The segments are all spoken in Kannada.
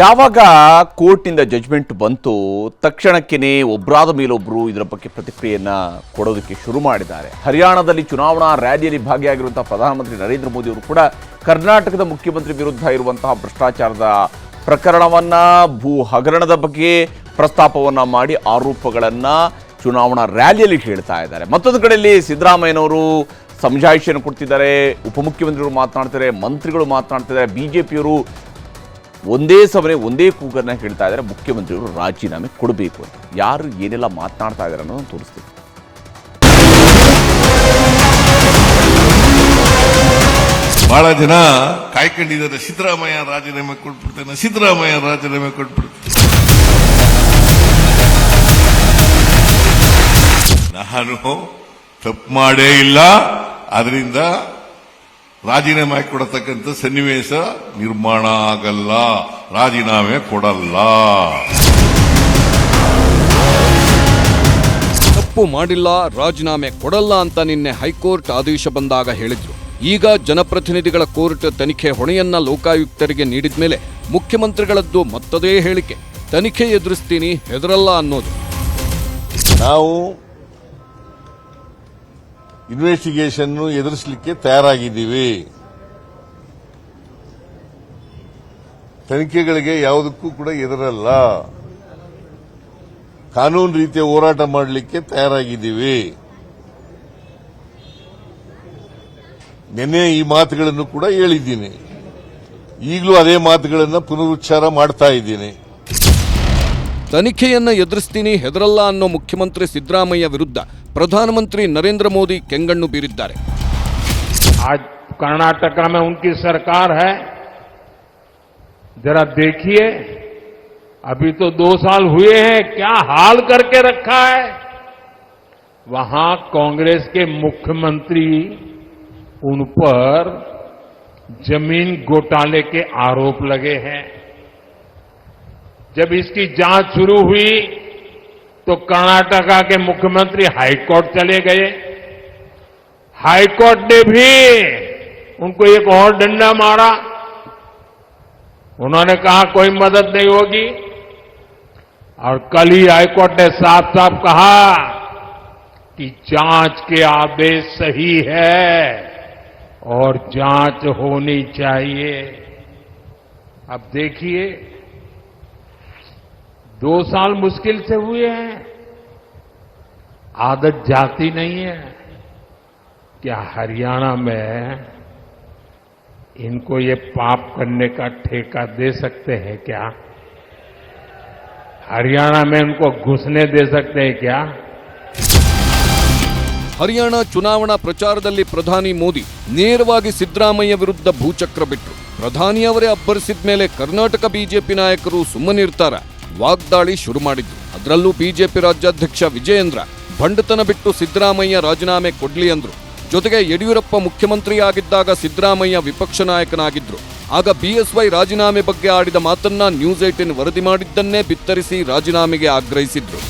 ಯಾವಾಗ ಕೋರ್ಟ್ನಿಂದ ಜಜ್ಮೆಂಟ್ ಬಂತು, ತಕ್ಷಣಕ್ಕೇನೆ ಒಬ್ಬರಾದ ಮೇಲೊಬ್ಬರು ಇದರ ಬಗ್ಗೆ ಪ್ರತಿಕ್ರಿಯೆಯನ್ನ ಕೊಡೋದಕ್ಕೆ ಶುರು ಮಾಡಿದ್ದಾರೆ. ಹರಿಯಾಣದಲ್ಲಿ ಚುನಾವಣಾ ರ್ಯಾಲಿಯಲ್ಲಿ ಭಾಗಿಯಾಗಿರುವಂತಹ ಪ್ರಧಾನಮಂತ್ರಿ ನರೇಂದ್ರ ಮೋದಿ ಅವರು ಕೂಡ ಕರ್ನಾಟಕದ ಮುಖ್ಯಮಂತ್ರಿ ವಿರುದ್ಧ ಇರುವಂತಹ ಭ್ರಷ್ಟಾಚಾರದ ಪ್ರಕರಣವನ್ನ, ಭೂ ಹಗರಣದ ಬಗ್ಗೆ ಪ್ರಸ್ತಾಪವನ್ನು ಮಾಡಿ ಆರೋಪಗಳನ್ನ ಚುನಾವಣಾ ರ್ಯಾಲಿಯಲ್ಲಿ ಹೇಳ್ತಾ ಇದ್ದಾರೆ. ಮತ್ತೊಂದು ಕಡೆಯಲ್ಲಿ ಸಿದ್ದರಾಮಯ್ಯನವರು ಸಮಜಾಯಿಷಿಯನ್ನು ಕೊಡ್ತಿದ್ದಾರೆ. ಉಪಮುಖ್ಯಮಂತ್ರಿಗಳು ಮಾತನಾಡ್ತಾರೆ ಮಂತ್ರಿಗಳು ಮಾತನಾಡ್ತಿದ್ದಾರೆ, ಬಿಜೆಪಿಯವರು ಒಂದೇ ಸಮನೆ ಒಂದೇ ಕೂಗನ್ನ ಹೇಳ್ತಾ ಇದ್ದಾರೆ. ಮುಖ್ಯಮಂತ್ರಿಗಳು ರಾಜೀನಾಮೆ ಕೊಡಬೇಕು ಅಂತ. ಯಾರು ಏನೆಲ್ಲ ಮಾತನಾಡ್ತಾ ಇದ್ದಾರೆ ಅನ್ನೋದನ್ನು ತೋರಿಸ್ತೀವಿ ಬಹಳ ಜನ ಕಾಯ್ಕೊಂಡಿದ್ದಾರೆ. ಸಿದ್ದರಾಮಯ್ಯ ರಾಜೀನಾಮೆ ಕೊಟ್ಬಿಡ್ತೇನೆ. ಸಿದ್ದರಾಮಯ್ಯ ರಾಜೀನಾಮೆ ಕೊಟ್ಬಿಡ್ತೇನೆ. ನಾನು ತಪ್ಪು ಮಾಡೇ ಇಲ್ಲ. ಅದರಿಂದ ರಾಜೀನಾಮೆ ಕೊಡತಕ್ಕಂಥ ಸನ್ನಿವೇಶ ನಿರ್ಮಾಣ ಆಗಲ್ಲ. ರಾಜೀನಾಮೆ ಕೊಡಲ್ಲ. ತಪ್ಪು ಮಾಡಿಲ್ಲ ರಾಜೀನಾಮೆ ಕೊಡಲ್ಲ ಅಂತ ನಿನ್ನೆ ಹೈಕೋರ್ಟ್ ಆದೇಶ ಬಂದಾಗ ಹೇಳಿದ್ರು. ಈಗ ಜನಪ್ರತಿನಿಧಿಗಳ ಕೋರ್ಟ್ ತನಿಖೆ ಹೊಣೆಯನ್ನ ಲೋಕಾಯುಕ್ತರಿಗೆ ನೀಡಿದ ಮೇಲೆ ಮುಖ್ಯಮಂತ್ರಿಗಳದ್ದು ಮತ್ತದೇ ಹೇಳಿಕೆ. ತನಿಖೆ ಎದುರಿಸ್ತೀನಿ ಹೆದರಲ್ಲ ಅನ್ನೋದು. ನಾವು ಇನ್ವೆಸ್ಟಿಗೇಷನ್ ಎದುರಿಸಲಿಕ್ಕೆ ತಯಾರಾಗಿದ್ದೀವಿ. ತನಿಖೆಗಳಿಗೆ ಯಾವುದಕ್ಕೂ ಕೂಡ ಎದುರಲ್ಲ. ಕಾನೂನು ರೀತಿಯ ಹೋರಾಟ ಮಾಡಲಿಕ್ಕೆ ತಯಾರಾಗಿದ್ದೀವಿ. ನಿನ್ನೆ ಈ ಮಾತುಗಳನ್ನು ಕೂಡ ಹೇಳಿದ್ದೀನಿ. ಈಗಲೂ ಅದೇ ಮಾತುಗಳನ್ನು ಪುನರುಚ್ಚಾರ ಮಾಡ್ತಾ ಇದ್ದೀನಿ. ತನಿಖೆಯನ್ನು ಎದುರಿಸ್ತೀನಿ, ಹೆದರಲ್ಲ ಅನ್ನೋ ಮುಖ್ಯಮಂತ್ರಿ ಸಿದ್ದರಾಮಯ್ಯ ವಿರುದ್ಧ. ಪ್ರಧಾನಮಂತ್ರಿ ನರೇಂದ್ರ ಮೋದಿ ಕೆಂಗಣ್ಣು ಬೀರಿದ್ದಾರೆ आज कर्नाटका में उनकी सरकार है जरा देखिए अभी तो दो साल हुए हैं क्या हाल करके रखा है वहां कांग्रेस के मुख्यमंत्री उन पर जमीन घोटाले के आरोप लगे हैं जब इसकी जांच शुरू हुई तो कर्नाटका के मुख्यमंत्री हाईकोर्ट चले गए। हाईकोर्ट ने भी उनको एक और डंडा मारा। उन्होंने कहा, कोई मदद नहीं होगी। और कल ही हाईकोर्ट ने साफ़ साफ़ कहा कि जाँच के आदेश सही है और जाँच होनी चाहिए। अब देखिए, दो साल मुश्किल से हुए हैं। आदत जाती नहीं है क्या हरियाणा में इनको ये पाप करने का ठेका दे सकते हैं क्या हरियाणा में इनको घुसने दे सकते हैं क्या ಹರಿಯಾಣ ಚುನಾವಣಾ ಪ್ರಚಾರದಲ್ಲಿ ಪ್ರಧಾನಿ ಮೋದಿ ನೇರವಾಗಿ ಸಿದ್ದರಾಮಯ್ಯ ವಿರುದ್ಧ ಭೂಚಕ್ರ ಬಿಟ್ರು ಪ್ರಧಾನಿ ಅವರೇ ಅಬ್ಬರಿಸಿದ ಮೇಲೆ ಕರ್ನಾಟಕ ಬಿಜೆಪಿ ನಾಯಕರು ಸುಮ್ಮನಿರ್ತಾರ ವಾಗ್ದಾಳಿ ಶುರು ಮಾಡಿದ್ರು ಅದರಲ್ಲೂ ಬಿಜೆಪಿ ರಾಜ್ಯಾಧ್ಯಕ್ಷ ವಿಜಯೇಂದ್ರ ಬಂಡತನ ಬಿಟ್ಟು ಸಿದ್ದರಾಮಯ್ಯ ರಾಜೀನಾಮೆ ಕೊಡ್ಲಿ ಅಂದ್ರು. ಜೊತೆಗೆ ಯಡಿಯೂರಪ್ಪ ಮುಖ್ಯಮಂತ್ರಿ ಆಗಿದ್ದಾಗ ಸಿದ್ದರಾಮಯ್ಯ ವಿಪಕ್ಷ ನಾಯಕನಾಗಿದ್ರು. ಆಗ ಬಿಎಸ್ವೈ ರಾಜೀನಾಮೆ ಬಗ್ಗೆ ಆಡಿದ ಮಾತನ್ನ ನ್ಯೂಸ್ ಏಟಿನ್ ವರದಿ ಮಾಡಿದ್ದನ್ನೇ ಬಿತ್ತರಿಸಿ ರಾಜೀನಾಮೆಗೆ ಆಗ್ರಹಿಸಿದ್ರು.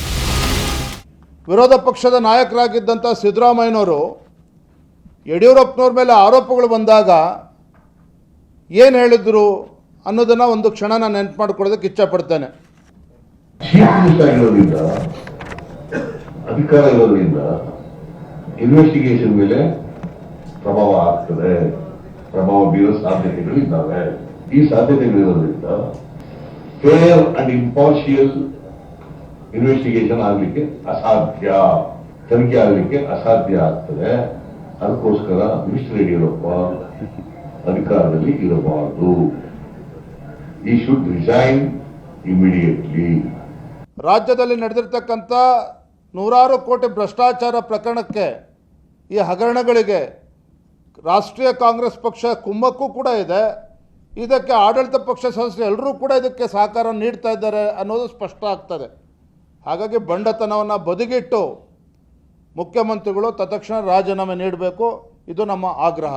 ವಿರೋಧ ಪಕ್ಷದ ನಾಯಕರಾಗಿದ್ದಂಥ ಸಿದ್ದರಾಮಯ್ಯನವರು ಯಡಿಯೂರಪ್ಪನವ್ರ ಮೇಲೆ ಆರೋಪಗಳು ಬಂದಾಗ ಏನು ಹೇಳಿದ್ರು ಅನ್ನೋದನ್ನು ಒಂದು ಕ್ಷಣ ನಾನು ನೆನಪು ಮಾಡ್ಕೊಳ್ಳೋದಕ್ಕೆ ಇಚ್ಛಪಡ್ತೇನೆ. ಅಧಿಕಾರ ಇರೋದ್ರಿಂದ ಇನ್ವೆಸ್ಟಿಗೇಷನ್ ಮೇಲೆ ಪ್ರಭಾವ ಆಗ್ತದೆ. ಪ್ರಭಾವ ಬೀರೋ ಸಾಧ್ಯತೆಗಳು ಇದ್ದಾವೆ ಈ ಸಾಧ್ಯತೆಗಳಿರೋದ್ರಿಂದ ಫೇರ್ ಅಂಡ್ ಇಂಪಾರ್ಷಿಯಲ್ ಇನ್ವೆಸ್ಟಿಗೇಷನ್ ಆಗ್ಲಿಕ್ಕೆ ಅಸಾಧ್ಯ. ತನಿಖೆ ಆಗ್ಲಿಕ್ಕೆ ಅಸಾಧ್ಯ ಆಗ್ತದೆ. ಅದಕ್ಕೋಸ್ಕರ ಮಿಸ್ಟರ್ ಯಡಿಯೂರಪ್ಪ ಅಧಿಕಾರದಲ್ಲಿ ಇರಬಾರದು. ಈ ಶುಡ್ ರಿಸೈನ್ ಇಮಿಡಿಯೇಟ್ಲಿ ರಾಜ್ಯದಲ್ಲಿ ನಡೆದಿರ್ತಕ್ಕಂಥ ನೂರಾರು ಕೋಟಿ ಭ್ರಷ್ಟಾಚಾರ ಪ್ರಕರಣಕ್ಕೆ ಈ ಹಗರಣಗಳಿಗೆ ರಾಷ್ಟ್ರೀಯ ಕಾಂಗ್ರೆಸ್ ಪಕ್ಷ ಕುಮ್ಮಕ್ಕೂ ಕೂಡ ಇದೆ. ಇದಕ್ಕೆ ಆಡಳಿತ ಪಕ್ಷ ಸದಸ್ಯರು ಎಲ್ಲರೂ ಕೂಡ ಇದಕ್ಕೆ ಸಹಕಾರ ನೀಡ್ತಾ ಇದ್ದಾರೆ ಅನ್ನೋದು ಸ್ಪಷ್ಟ ಆಗ್ತದೆ. ಹಾಗಾಗಿ ಬಂಡತನವನ್ನು ಬದಿಗಿಟ್ಟು ಮುಖ್ಯಮಂತ್ರಿಗಳು ತತ್ಕ್ಷಣ ರಾಜೀನಾಮೆ ನೀಡಬೇಕು. ಇದು ನಮ್ಮ ಆಗ್ರಹ.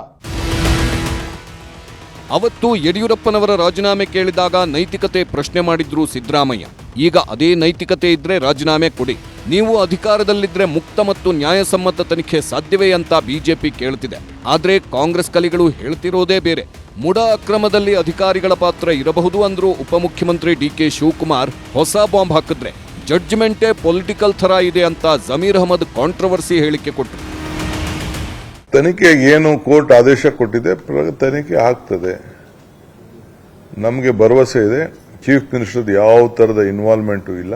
ಅವತ್ತು ಯಡಿಯೂರಪ್ಪನವರ ರಾಜೀನಾಮೆ ಕೇಳಿದಾಗ ನೈತಿಕತೆ ಪ್ರಶ್ನೆ ಮಾಡಿದ್ರು ಸಿದ್ದರಾಮಯ್ಯ. ಈಗ ಅದೇ ನೈತಿಕತೆ ಇದ್ರೆ ರಾಜೀನಾಮೆ ಕೊಡಿ. ನೀವು ಅಧಿಕಾರದಲ್ಲಿದ್ದರೆ ಮುಕ್ತ ಮತ್ತು ನ್ಯಾಯಸಮ್ಮತ ತನಿಖೆ ಸಾಧ್ಯವೇ ಅಂತ ಬಿಜೆಪಿ ಕೇಳ್ತಿದೆ. ಆದರೆ ಕಾಂಗ್ರೆಸ್ ಕಲಿಗಳು ಹೇಳ್ತಿರೋದೇ ಬೇರೆ. ಮುಡ ಅಕ್ರಮದಲ್ಲಿ ಅಧಿಕಾರಿಗಳ ಪಾತ್ರ ಇರಬಹುದು ಅಂದ್ರು ಉಪಮುಖ್ಯಮಂತ್ರಿ ಡಿ ಕೆ ಶಿವಕುಮಾರ್ ಹೊಸ ಬಾಂಬ್ ಹಾಕಿದ್ರೆ ಜಡ್ಜ್ಮೆಂಟೇ ಪೊಲಿಟಿಕಲ್ ಥರ ಇದೆ ಅಂತ ಜಮೀರ್ ಅಹಮದ್ ಕಾಂಟ್ರವರ್ಸಿ ಹೇಳಿಕೆ ಕೊಟ್ಟರು ತನಿಖೆಗೆ ಏನು ಕೋರ್ಟ್ ಆದೇಶ ಕೊಟ್ಟಿದೆ ತನಿಖೆ ಆಗ್ತದೆ. ನಮಗೆ ಭರವಸೆ ಇದೆ. ಚೀಫ್ ಮಿನಿಸ್ಟರ್ ಯಾವ ಥರದ ಇನ್ವಾಲ್ವ್ಮೆಂಟು ಇಲ್ಲ.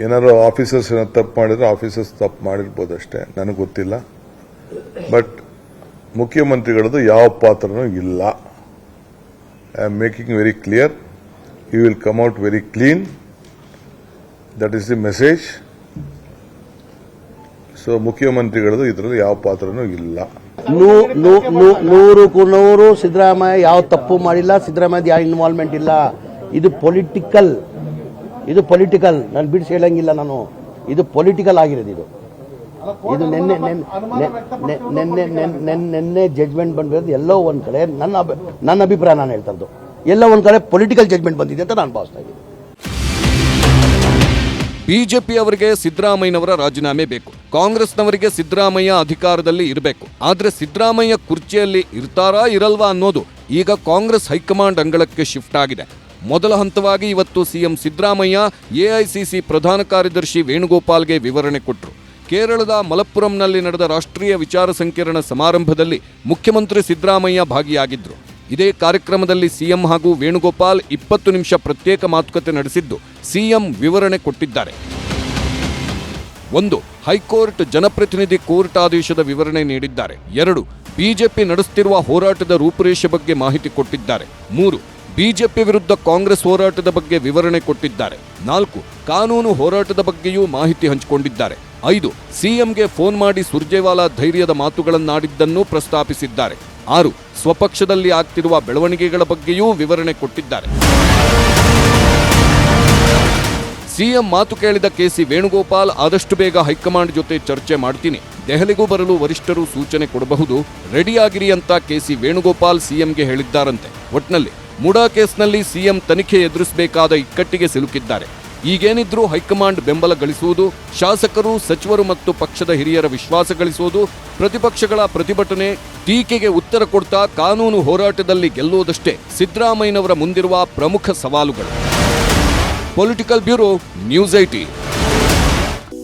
ಏನಾದ್ರು ಆಫೀಸರ್ಸ್ ಏನಾದ್ರು ತಪ್ಪು ಮಾಡಿದ್ರೆ ಆಫೀಸರ್ಸ್ ತಪ್ಪು ಮಾಡಿರ್ಬೋದು ಅಷ್ಟೇ. ನನಗೆ ಗೊತ್ತಿಲ್ಲ. ಬಟ್ ಮುಖ್ಯಮಂತ್ರಿಗಳದ್ದು ಯಾವ ಪಾತ್ರನೂ ಇಲ್ಲ. I am making very clear you will come out very clean that is the message so ಮುಖ್ಯಮಂತ್ರಿಗಳದ್ದು ಇದರಲ್ಲಿ ಯಾವ ಪಾತ್ರನೂ ಇಲ್ಲ. ನೂರು ನೂರು ಸಿದ್ದರಾಮಯ್ಯ ಯಾವ ತಪ್ಪು ಮಾಡಿಲ್ಲ ಸಿದ್ದರಾಮಯ್ಯ ಯಾವ ಇನ್ವಾಲ್ವ್ಮೆಂಟ್ ಇಲ್ಲ. ಇದು ಪೊಲಿಟಿಕಲ್ ಇದು ಪೊಲಿಟಿಕಲ್ ನಾನು ಬಿಡಿಸಿ ಹೇಳಂಗಿಲ್ಲ ನಾನು. ಇದು ಪೊಲಿಟಿಕಲ್ ಆಗಿರೋದು ಇದು. ಇದು ನಿನ್ನೆ ನಿನ್ನೆ- ನಿನ್ನೆ ನಿನ್ನೆ ಜಡ್ಜ್ಮೆಂಟ್ ಬಂದಿರೋದು ಎಲ್ಲೋ ಒಂದ್ ಕಡೆ. ನನ್ನ ನನ್ನ ಅಭಿಪ್ರಾಯ ನಾನು ಹೇಳ್ತಾರದು ಎಲ್ಲೋ ಒಂದ್ ಕಡೆ ಪೊಲಿಟಿಕಲ್ ಜಡ್ಜ್ಮೆಂಟ್ ಬಂದಿದೆ ಅಂತ ನಾನು ಭಾವಿಸ್ತಾ ಇದ್ದೀನಿ. ಬಿಜೆಪಿ ಅವರಿಗೆ ಸಿದ್ದರಾಮಯ್ಯನವರ ರಾಜೀನಾಮೆ ಬೇಕು. ಕಾಂಗ್ರೆಸ್ನವರಿಗೆ ಸಿದ್ದರಾಮಯ್ಯ ಅಧಿಕಾರದಲ್ಲಿ ಇರಬೇಕು. ಆದರೆ ಸಿದ್ದರಾಮಯ್ಯ ಕುರ್ಚಿಯಲ್ಲಿ ಇರ್ತಾರಾ ಇರಲ್ವಾ ಅನ್ನೋದು ಈಗ ಕಾಂಗ್ರೆಸ್ ಹೈಕಮಾಂಡ್ ಅಂಗಳಕ್ಕೆ ಶಿಫ್ಟ್ ಆಗಿದೆ. ಮೊದಲ ಹಂತವಾಗಿ ಇವತ್ತು ಸಿಎಂ ಸಿದ್ದರಾಮಯ್ಯ ಎಐಸಿಸಿ ಪ್ರಧಾನ ಕಾರ್ಯದರ್ಶಿ ವೇಣುಗೋಪಾಲ್ಗೆ ವಿವರಣೆ ಕೊಟ್ಟರು ಕೇರಳದ ಮಲಪ್ಪುರಂನಲ್ಲಿ ನಡೆದ ರಾಷ್ಟ್ರೀಯ ವಿಚಾರ ಸಂಕಿರಣ ಸಮಾರಂಭದಲ್ಲಿ ಮುಖ್ಯಮಂತ್ರಿ ಸಿದ್ದರಾಮಯ್ಯ ಭಾಗಿಯಾಗಿದ್ದರು ಇದೇ ಕಾರ್ಯಕ್ರಮದಲ್ಲಿ ಸಿಎಂ ಹಾಗೂ ವೇಣುಗೋಪಾಲ್ ಇಪ್ಪತ್ತು ನಿಮಿಷ ಪ್ರತ್ಯೇಕ ಮಾತುಕತೆ ನಡೆಸಿದ್ದು ಸಿಎಂ ವಿವರಣೆ ಕೊಟ್ಟಿದ್ದಾರೆ. ಒಂದು, ಹೈಕೋರ್ಟ್ ಜನಪ್ರತಿನಿಧಿ ಕೋರ್ಟ್ ಆದೇಶದ ವಿವರಣೆ ನೀಡಿದ್ದಾರೆ. ಎರಡು, ಬಿಜೆಪಿ ನಡೆಸುತ್ತಿರುವ ಹೋರಾಟದ ರೂಪುರೇಷೆ ಬಗ್ಗೆ ಮಾಹಿತಿ ಕೊಟ್ಟಿದ್ದಾರೆ. ಮೂರು ಬಿಜೆಪಿ ವಿರುದ್ಧ ಕಾಂಗ್ರೆಸ್ ಹೋರಾಟದ ಬಗ್ಗೆ ವಿವರಣೆ ಕೊಟ್ಟಿದ್ದಾರೆ. ನಾಲ್ಕು, ಕಾನೂನು ಹೋರಾಟದ ಬಗ್ಗೆಯೂ ಮಾಹಿತಿ ಹಂಚಿಕೊಂಡಿದ್ದಾರೆ. ಐದು, ಸಿಎಂಗೆ ಫೋನ್ ಮಾಡಿ ಸುರ್ಜೇವಾಲಾ ಧೈರ್ಯದ ಮಾತುಗಳನ್ನಾಡಿದ್ದನ್ನು ಪ್ರಸ್ತಾಪಿಸಿದ್ದಾರೆ. ಆರು, ಸ್ವಪಕ್ಷದಲ್ಲಿ ಆಗ್ತಿರುವ ಬೆಳವಣಿಗೆಗಳ ಬಗ್ಗೆಯೂ ವಿವರಣೆ ಕೊಟ್ಟಿದ್ದಾರೆ. ಸಿಎಂ ಮಾತು ಕೇಳಿದ ಕೆಸಿ ವೇಣುಗೋಪಾಲ್ ಆದಷ್ಟು ಬೇಗ ಹೈಕಮಾಂಡ್ ಜೊತೆ ಚರ್ಚೆ ಮಾಡ್ತೀನಿ. ದೆಹಲಿಗೂ ಬರಲು ವರಿಷ್ಠರು ಸೂಚನೆ ಕೊಡಬಹುದು, ರೆಡಿಯಾಗಿರಿ ಅಂತ ಕೆಸಿ ವೇಣುಗೋಪಾಲ್ ಸಿಎಂಗೆ ಹೇಳಿದ್ದಾರಂತೆ. ಒಟ್ನಲ್ಲಿ ಮುಡಾ ಕೇಸ್ನಲ್ಲಿ ಸಿಎಂ ತನಿಖೆ ಎದುರಿಸಬೇಕಾದ ಇಕ್ಕಟ್ಟಿಗೆ ಸಿಲುಕಿದ್ದಾರೆ. ಈಗೇನಿದ್ರೂ ಹೈಕಮಾಂಡ್ ಬೆಂಬಲ ಗಳಿಸುವುದು, ಶಾಸಕರು, ಸಚಿವರು ಮತ್ತು ಪಕ್ಷದ ಹಿರಿಯರ ವಿಶ್ವಾಸ ಗಳಿಸುವುದು, ಪ್ರತಿಪಕ್ಷಗಳ ಪ್ರತಿಭಟನೆ, ಟೀಕೆಗೆ ಉತ್ತರ ಕೊಡ್ತಾ ಕಾನೂನು ಹೋರಾಟದಲ್ಲಿ ಗೆಲ್ಲುವುದಷ್ಟೇ ಸಿದ್ದರಾಮಯ್ಯನವರ ಮುಂದಿರುವ ಪ್ರಮುಖ ಸವಾಲುಗಳು. Political bureau, news IT